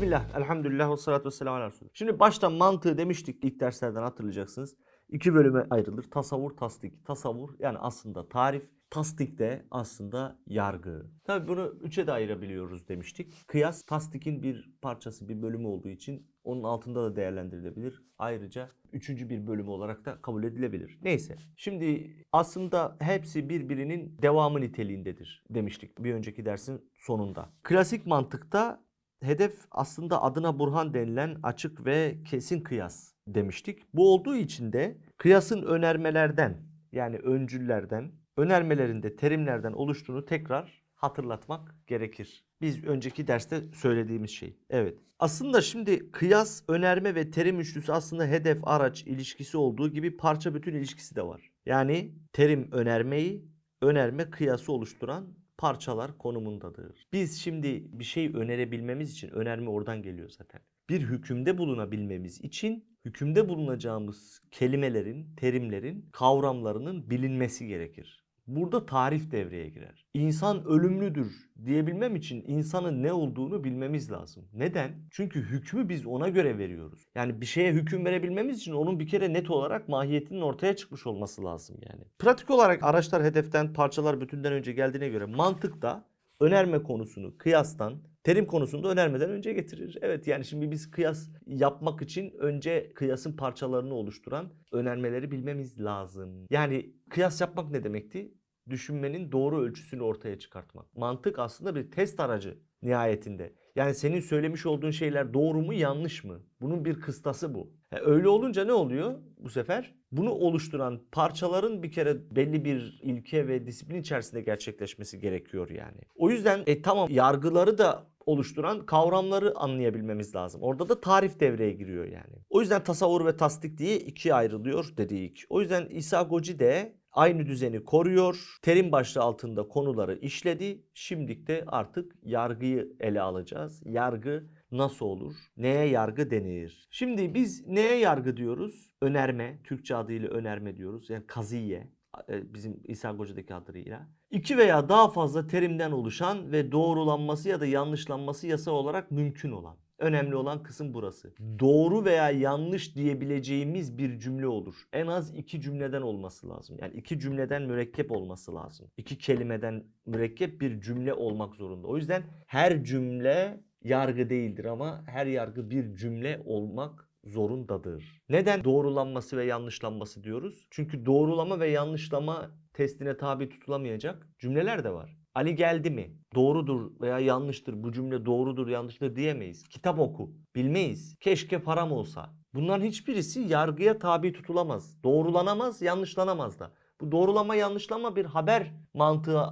Bismillah, elhamdülillah ve salatu ve selamu Resulullah. Şimdi baştan mantığı demiştik ilk derslerden hatırlayacaksınız. İki bölüme ayrılır. Tasavvur, tasdik. Tasavvur yani aslında tarif. Tasdik de aslında yargı. Tabii bunu üçe de ayırabiliyoruz demiştik. Kıyas tasdikin bir parçası, bir bölümü olduğu için onun altında da değerlendirilebilir. Ayrıca üçüncü bir bölümü olarak da kabul edilebilir. Neyse. Şimdi aslında hepsi birbirinin devamı niteliğindedir demiştik bir önceki dersin sonunda. Klasik mantıkta hedef aslında adına burhan denilen açık ve kesin kıyas demiştik. Bu olduğu için de kıyasın önermelerden yani öncüllerden, önermelerinde terimlerden oluştuğunu tekrar hatırlatmak gerekir. Biz önceki derste söylediğimiz şey. Evet. Aslında şimdi kıyas, önerme ve terim üçlüsü aslında hedef, araç ilişkisi olduğu gibi parça bütün ilişkisi de var. Yani terim önermeyi, önerme kıyası oluşturan parçalar konumundadır. Biz şimdi bir şey önerebilmemiz için önerme oradan geliyor zaten. Bir hükümde bulunabilmemiz için hükümde bulunacağımız kelimelerin, terimlerin, kavramlarının bilinmesi gerekir. Burada tarif devreye girer. İnsan ölümlüdür diyebilmem için insanın ne olduğunu bilmemiz lazım. Neden? Çünkü hükmü biz ona göre veriyoruz. Yani bir şeye hüküm verebilmemiz için onun bir kere net olarak mahiyetinin ortaya çıkmış olması lazım yani. Pratik olarak araçlar hedeften, parçalar bütünden önce geldiğine göre mantıkta önerme konusunu kıyastan, terim konusunda önermeden önce getirir. Evet yani şimdi biz kıyas yapmak için önce kıyasın parçalarını oluşturan önermeleri bilmemiz lazım. Yani kıyas yapmak ne demekti? Düşünmenin doğru ölçüsünü ortaya çıkartmak. Mantık aslında bir test aracı nihayetinde. Yani senin söylemiş olduğun şeyler doğru mu yanlış mı? Bunun bir kıstası bu. E, öyle olunca ne oluyor bu sefer? Bunu oluşturan parçaların bir kere belli bir ilke ve disiplin içerisinde gerçekleşmesi gerekiyor yani. O yüzden e tamam yargıları da oluşturan kavramları anlayabilmemiz lazım. Orada da tarif devreye giriyor yani. O yüzden tasavvur ve tasdik diye ikiye ayrılıyor dedik. O yüzden İsa Goci de aynı düzeni koruyor. Terim başlığı altında konuları işledi. Şimdilik de artık yargıyı ele alacağız. Yargı nasıl olur? Neye yargı denir? Şimdi biz neye yargı diyoruz? Önerme, Türkçe adıyla önerme diyoruz. Yani kaziye e, bizim İsa Goca'daki adıyla. İki veya daha fazla terimden oluşan ve doğrulanması ya da yanlışlanması yasal olarak mümkün olan. Önemli olan kısım burası. Doğru veya yanlış diyebileceğimiz bir cümle olur. En az iki cümleden olması lazım. Yani iki cümleden mürekkep olması lazım. İki kelimeden mürekkep bir cümle olmak zorunda. O yüzden her cümle yargı değildir ama her yargı bir cümle olmak zorundadır. Neden doğrulanması ve yanlışlanması diyoruz? Çünkü doğrulama ve yanlışlama testine tabi tutulamayacak cümleler de var. Ali geldi mi? Doğrudur veya yanlıştır. Bu cümle doğrudur, yanlıştır diyemeyiz. Kitap oku. Bilmeyiz. Keşke param olsa. Bunların hiçbirisi yargıya tabi tutulamaz. Doğrulanamaz, yanlışlanamaz da. Bu doğrulama, yanlışlama bir haber mantığı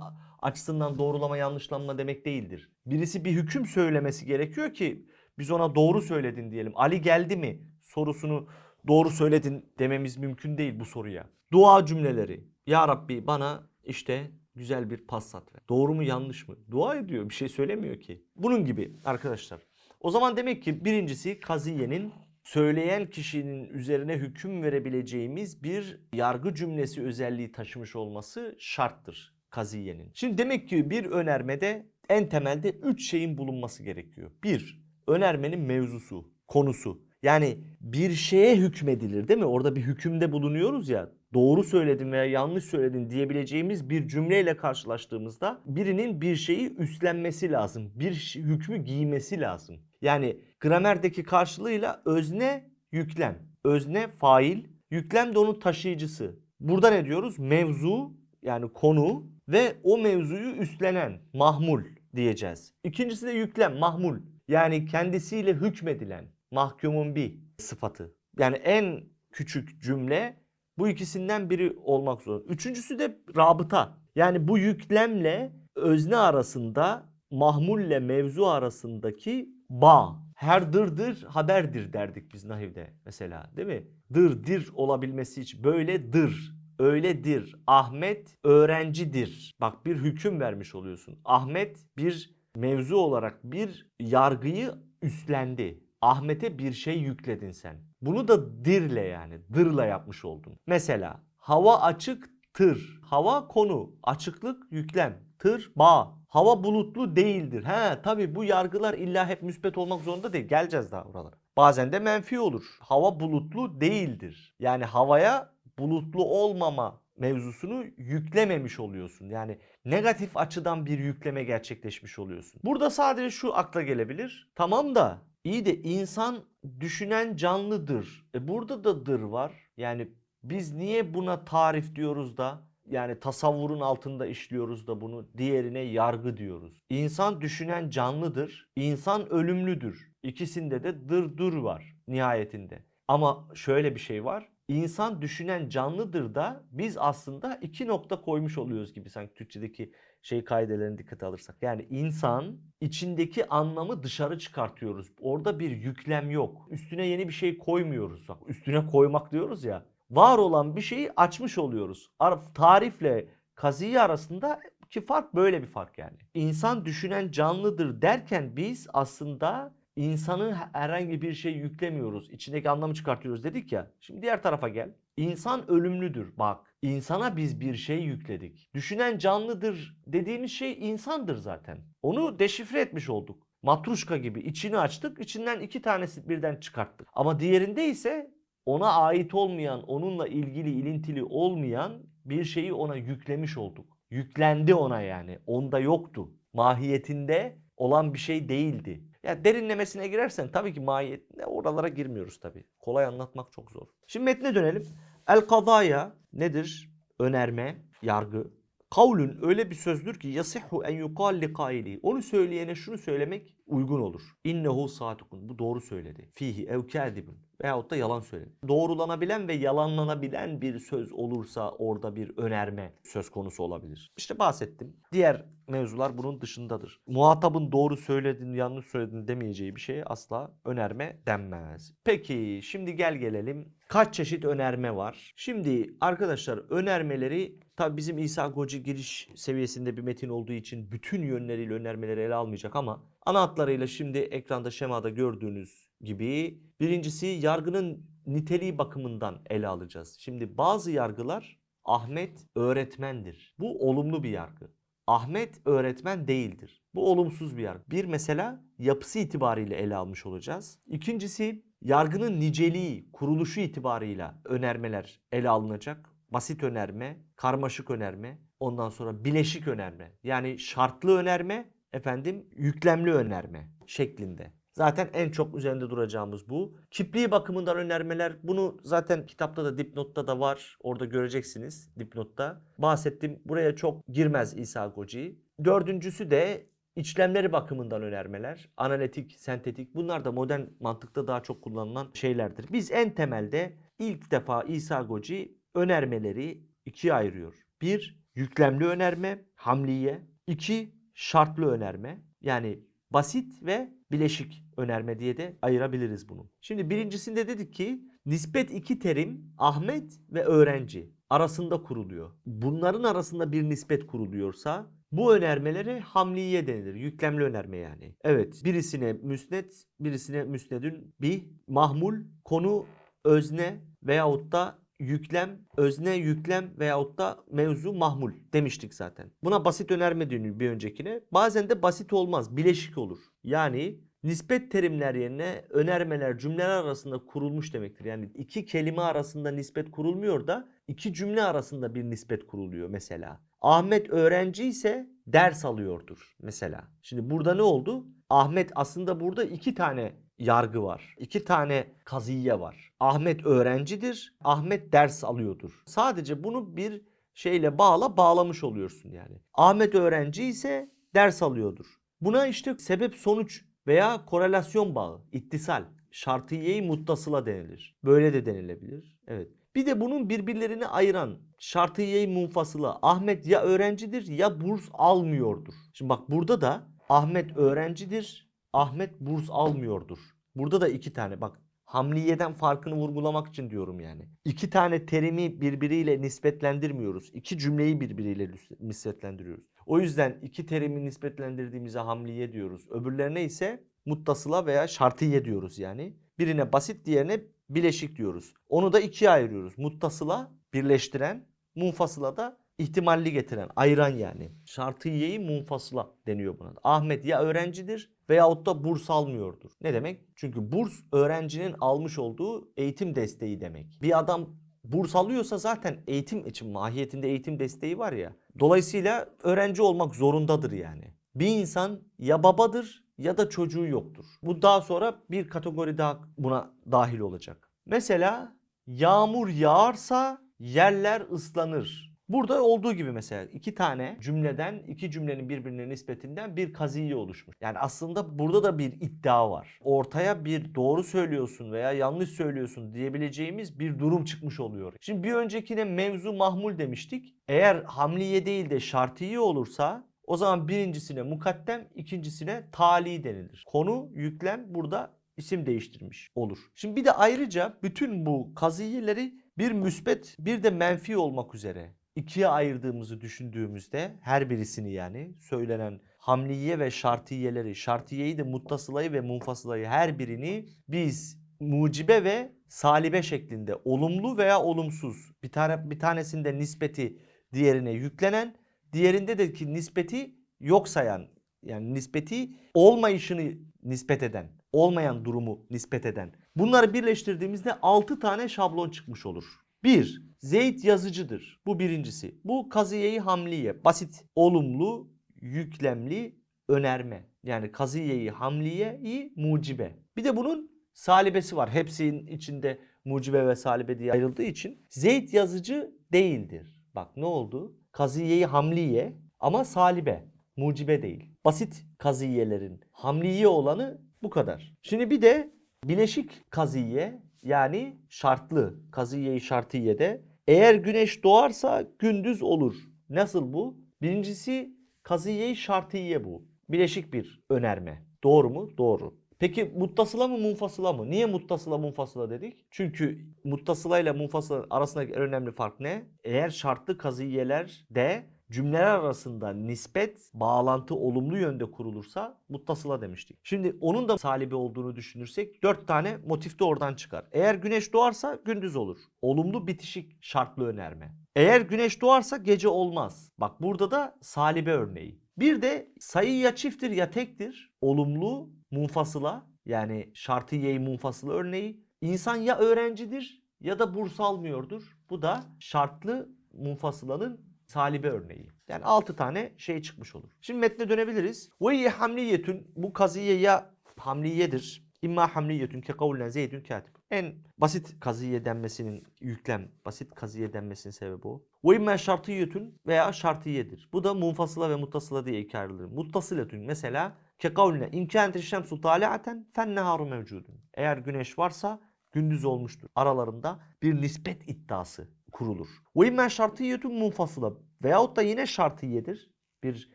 açısından doğrulama, yanlışlanma demek değildir. Birisi bir hüküm söylemesi gerekiyor ki biz ona doğru söyledin diyelim. Ali geldi mi sorusunu doğru söyledin dememiz mümkün değil bu soruya. Dua cümleleri. Ya Rabbi bana işte güzel bir passat ver. Doğru mu yanlış mı? Dua ediyor bir şey söylemiyor ki. Bunun gibi arkadaşlar. O zaman demek ki birincisi kaziyenin söyleyen kişinin üzerine hüküm verebileceğimiz bir yargı cümlesi özelliği taşımış olması şarttır kaziyenin. Şimdi demek ki bir önermede en temelde 3 şeyin bulunması gerekiyor. Bir, önermenin mevzusu, konusu. Yani bir şeye hükmedilir değil mi? Orada bir hükümde bulunuyoruz ya. Doğru söyledin veya yanlış söyledin diyebileceğimiz bir cümleyle karşılaştığımızda birinin bir şeyi üstlenmesi lazım. Bir hükmü giymesi lazım. Yani gramerdeki karşılığıyla özne yüklem. Özne fail, yüklem de onun taşıyıcısı. Burada ne diyoruz? Mevzu yani konu ve o mevzuyu üstlenen mahmul diyeceğiz. İkincisi de yüklem mahmul. Yani kendisiyle hükmedilen mahkumun bir sıfatı. Yani en küçük cümle bu ikisinden biri olmak zorunda. Üçüncüsü de rabıta. Yani bu yüklemle özne arasında mahmulle mevzu arasındaki bağ. Her dırdır haberdir derdik biz nahivde mesela değil mi? Dır dir olabilmesi için böyle dır öyledir. Ahmet öğrencidir. Bak bir hüküm vermiş oluyorsun. Ahmet bir mevzu olarak bir yargıyı üstlendi. Ahmet'e bir şey yükledin sen. Bunu da dirle yani dırla yapmış oldun. Mesela hava açık tır. Hava konu, açıklık yüklem. Tır bağ. Hava bulutlu değildir. He tabi bu yargılar illa hep müspet olmak zorunda değil. Geleceğiz daha oralara. Bazen de menfi olur. Hava bulutlu değildir. Yani havaya bulutlu olmama mevzusunu yüklememiş oluyorsun. Yani negatif açıdan bir yükleme gerçekleşmiş oluyorsun. Burada sadece şu akla gelebilir. Tamam da iyi de insan düşünen canlıdır. E burada da dır var. Yani biz niye buna tarif diyoruz da yani tasavvurun altında işliyoruz da bunu diğerine yargı diyoruz. İnsan düşünen canlıdır. İnsan ölümlüdür. İkisinde de dır dur var nihayetinde. Ama şöyle bir şey var. İnsan düşünen canlıdır da biz aslında iki nokta koymuş oluyoruz gibi sanki Türkçedeki şey kaidelerini dikkate alırsak. Yani insan içindeki anlamı dışarı çıkartıyoruz. Orada bir yüklem yok. Üstüne yeni bir şey koymuyoruz. Üstüne koymak diyoruz ya. Var olan bir şeyi açmış oluyoruz. Ar- Tarifle kaziye arasında ki fark böyle bir fark yani. İnsan düşünen canlıdır derken biz aslında insanı herhangi bir şey yüklemiyoruz. İçindeki anlamı çıkartıyoruz dedik ya. Şimdi diğer tarafa gel. İnsan ölümlüdür. Bak insana biz bir şey yükledik. Düşünen canlıdır dediğimiz şey insandır zaten. Onu deşifre etmiş olduk. Matruşka gibi içini açtık. içinden iki tanesi birden çıkarttık. Ama diğerinde ise ona ait olmayan, onunla ilgili ilintili olmayan bir şeyi ona yüklemiş olduk. Yüklendi ona yani. Onda yoktu. Mahiyetinde olan bir şey değildi. Ya derinlemesine girersen tabii ki mahiyetine oralara girmiyoruz tabii. Kolay anlatmak çok zor. Şimdi metne dönelim. El kadaya nedir? Önerme, yargı. Kavlün öyle bir sözdür ki yasihhu en yukal li kaili. Onu söyleyene şunu söylemek uygun olur. İnnehu sadıkun. Bu doğru söyledi. Fihi ev kâdibun. Veyahut da yalan söyledi. Doğrulanabilen ve yalanlanabilen bir söz olursa orada bir önerme söz konusu olabilir. İşte bahsettim. Diğer mevzular bunun dışındadır. Muhatabın doğru söyledin, yanlış söyledin demeyeceği bir şeye asla önerme denmez. Peki şimdi gel gelelim. Kaç çeşit önerme var? Şimdi arkadaşlar önermeleri tabi bizim İsa Goci giriş seviyesinde bir metin olduğu için bütün yönleriyle önermeleri ele almayacak ama ana hatlarıyla şimdi ekranda şemada gördüğünüz gibi birincisi yargının niteliği bakımından ele alacağız. Şimdi bazı yargılar Ahmet öğretmendir. Bu olumlu bir yargı. Ahmet öğretmen değildir. Bu olumsuz bir yargı. Bir mesela yapısı itibariyle ele almış olacağız. İkincisi yargının niceliği, kuruluşu itibarıyla önermeler ele alınacak. Basit önerme, karmaşık önerme, ondan sonra bileşik önerme. Yani şartlı önerme, efendim yüklemli önerme şeklinde. Zaten en çok üzerinde duracağımız bu. Kipliği bakımından önermeler bunu zaten kitapta da dipnotta da var. Orada göreceksiniz dipnotta. Bahsettim. Buraya çok girmez İsa Goci. Dördüncüsü de içlemleri bakımından önermeler. Analitik, sentetik bunlar da modern mantıkta daha çok kullanılan şeylerdir. Biz en temelde ilk defa İsa Goci önermeleri ikiye ayırıyor. Bir, yüklemli önerme, hamliye. İki, şartlı önerme. Yani basit ve bileşik önerme diye de ayırabiliriz bunu. Şimdi birincisinde dedik ki nispet iki terim Ahmet ve öğrenci arasında kuruluyor. Bunların arasında bir nispet kuruluyorsa bu önermelere hamliye denilir. Yüklemli önerme yani. Evet birisine müsnet birisine müsnedün bir mahmul konu özne veyahut da yüklem, özne yüklem veyahut da mevzu mahmul demiştik zaten. Buna basit önerme deniyor bir öncekine. Bazen de basit olmaz, bileşik olur. Yani nispet terimler yerine önermeler cümleler arasında kurulmuş demektir. Yani iki kelime arasında nispet kurulmuyor da iki cümle arasında bir nispet kuruluyor mesela. Ahmet öğrenci ise ders alıyordur mesela. Şimdi burada ne oldu? Ahmet aslında burada iki tane yargı var. İki tane kaziye var. Ahmet öğrencidir, Ahmet ders alıyordur. Sadece bunu bir şeyle bağla bağlamış oluyorsun yani. Ahmet öğrenci ise ders alıyordur. Buna işte sebep sonuç veya korelasyon bağı, ittisal, şartiyeyi muttasıla denilir. Böyle de denilebilir. Evet. Bir de bunun birbirlerini ayıran şartiyeyi munfasıla Ahmet ya öğrencidir ya burs almıyordur. Şimdi bak burada da Ahmet öğrencidir, Ahmet burs almıyordur. Burada da iki tane bak hamliyeden farkını vurgulamak için diyorum yani. İki tane terimi birbiriyle nispetlendirmiyoruz. İki cümleyi birbiriyle nispetlendiriyoruz. O yüzden iki terimi nispetlendirdiğimize hamliye diyoruz. Öbürlerine ise muttasıla veya şartiye diyoruz yani. Birine basit diğerine bileşik diyoruz. Onu da ikiye ayırıyoruz. Muttasıla birleştiren, munfasıla da ihtimalli getiren, ayıran yani. Şartiyeyi munfasıla deniyor buna. Ahmet ya öğrencidir veyahut da burs almıyordur. Ne demek? Çünkü burs öğrencinin almış olduğu eğitim desteği demek. Bir adam burs alıyorsa zaten eğitim için mahiyetinde eğitim desteği var ya. Dolayısıyla öğrenci olmak zorundadır yani. Bir insan ya babadır ya da çocuğu yoktur. Bu daha sonra bir kategori daha buna dahil olacak. Mesela yağmur yağarsa yerler ıslanır. Burada olduğu gibi mesela iki tane cümleden, iki cümlenin birbirine nispetinden bir kaziye oluşmuş. Yani aslında burada da bir iddia var. Ortaya bir doğru söylüyorsun veya yanlış söylüyorsun diyebileceğimiz bir durum çıkmış oluyor. Şimdi bir öncekine mevzu mahmul demiştik. Eğer hamliye değil de şartiye olursa o zaman birincisine mukaddem, ikincisine tali denilir. Konu, yüklem burada isim değiştirmiş olur. Şimdi bir de ayrıca bütün bu kaziyeleri bir müsbet bir de menfi olmak üzere ikiye ayırdığımızı düşündüğümüzde her birisini yani söylenen hamliye ve şartiyeleri, şartiyeyi de muttasılayı ve munfasılayı her birini biz mucibe ve salibe şeklinde olumlu veya olumsuz bir tane bir tanesinde nispeti diğerine yüklenen diğerinde de ki nispeti yok sayan yani nispeti olmayışını nispet eden olmayan durumu nispet eden. Bunları birleştirdiğimizde 6 tane şablon çıkmış olur. 1. Zeyd yazıcıdır. Bu birincisi. Bu kaziyeyi hamliye. Basit, olumlu, yüklemli, önerme. Yani kaziyeyi hamliyeyi mucibe. Bir de bunun salibesi var. Hepsinin içinde mucibe ve salibe diye ayrıldığı için Zeyd yazıcı değildir. Bak ne oldu? Kaziyeyi hamliye ama salibe, mucibe değil. Basit kaziyelerin hamliye olanı bu kadar. Şimdi bir de bileşik kaziye yani şartlı kaziye-i şartiyede eğer güneş doğarsa gündüz olur. Nasıl bu? Birincisi kaziye-i şartiye bu. Bileşik bir önerme. Doğru mu? Doğru. Peki muttasıla mı munfasıla mı? Niye muttasıla munfasıla dedik? Çünkü muttasıla ile munfasıla arasındaki en önemli fark ne? Eğer şartlı kaziyelerde cümleler arasında nispet, bağlantı olumlu yönde kurulursa muttasıla demiştik. Şimdi onun da salibi olduğunu düşünürsek dört tane motif de oradan çıkar. Eğer güneş doğarsa gündüz olur. Olumlu bitişik şartlı önerme. Eğer güneş doğarsa gece olmaz. Bak burada da salibe örneği. Bir de sayı ya çifttir ya tektir. Olumlu munfasıla yani şartiye munfasıla örneği. İnsan ya öğrencidir ya da burs almıyordur. Bu da şartlı munfasılanın salibe örneği. Yani 6 tane şey çıkmış olur. Şimdi metne dönebiliriz. Ve hamliyetün bu kaziye ya hamliyedir. İmma hamliyetün ke kavlen zeydün katib. En basit kaziye denmesinin yüklem, basit kaziye denmesinin sebebi o. Ve imma şartiyetün veya şartiyedir. Bu da munfasıla ve muttasıla diye ikiye ayrılır. Muttasıletün mesela ke kavline imkânetir şemsu taliaten fen neharu mevcudun. Eğer güneş varsa gündüz olmuştur. Aralarında bir nispet iddiası kurulur. İmma şartiyetun munfasıla veyahut da yine şartiyedir. Bir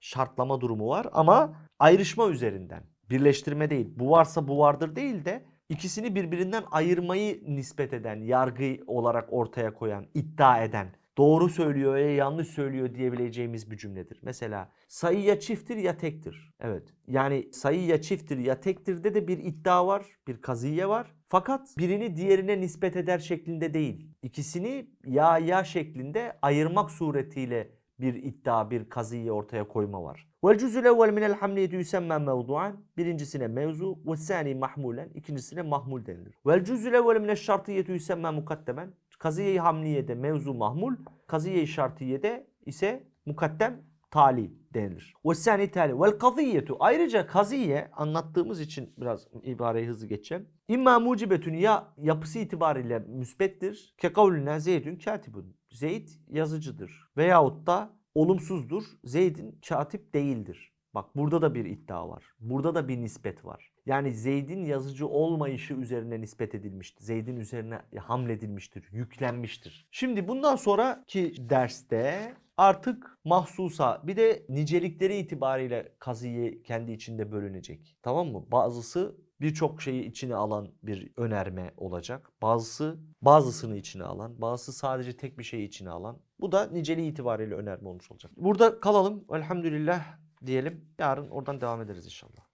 şartlama durumu var ama ayrışma üzerinden. Birleştirme değil. Bu varsa bu vardır değil de ikisini birbirinden ayırmayı nispet eden, yargı olarak ortaya koyan, iddia eden, doğru söylüyor ya yanlış söylüyor diyebileceğimiz bir cümledir. Mesela sayı ya çifttir ya tektir. Evet. Yani sayı ya çifttir ya tektirde de bir iddia var, bir kaziye var. Fakat birini diğerine nispet eder şeklinde değil. İkisini ya ya şeklinde ayırmak suretiyle bir iddia, bir kaziye ortaya koyma var. Vel cüzül evvel minel hamliyeti yüsemme mevduan. Birincisine mevzu ve sani mahmulen. ikincisine mahmul denilir. Vel cüzül evvel minel şartiyeti yüsemme mukaddemen. Kaziye-i hamliyede mevzu mahmul, kaziye-i şartiyede ise mukaddem tali denilir. Ve sani tali. Vel kaziyetu. Ayrıca kaziye anlattığımız için biraz ibareyi hızlı geçeceğim. İmma mucibetün ya yapısı itibariyle müsbettir. Ke kavlüne zeydün katibun. Zeyd yazıcıdır. Veyahut da olumsuzdur. Zeyd'in katip değildir. Bak burada da bir iddia var. Burada da bir nispet var. Yani Zeyd'in yazıcı olmayışı üzerine nispet edilmiştir. Zeyd'in üzerine hamledilmiştir, yüklenmiştir. Şimdi bundan sonraki derste artık mahsusa bir de nicelikleri itibariyle kaziye kendi içinde bölünecek. Tamam mı? Bazısı birçok şeyi içine alan bir önerme olacak. Bazısı bazısını içine alan, bazısı sadece tek bir şeyi içine alan. Bu da niceliği itibariyle önerme olmuş olacak. Burada kalalım. Elhamdülillah diyelim. Yarın oradan devam ederiz inşallah.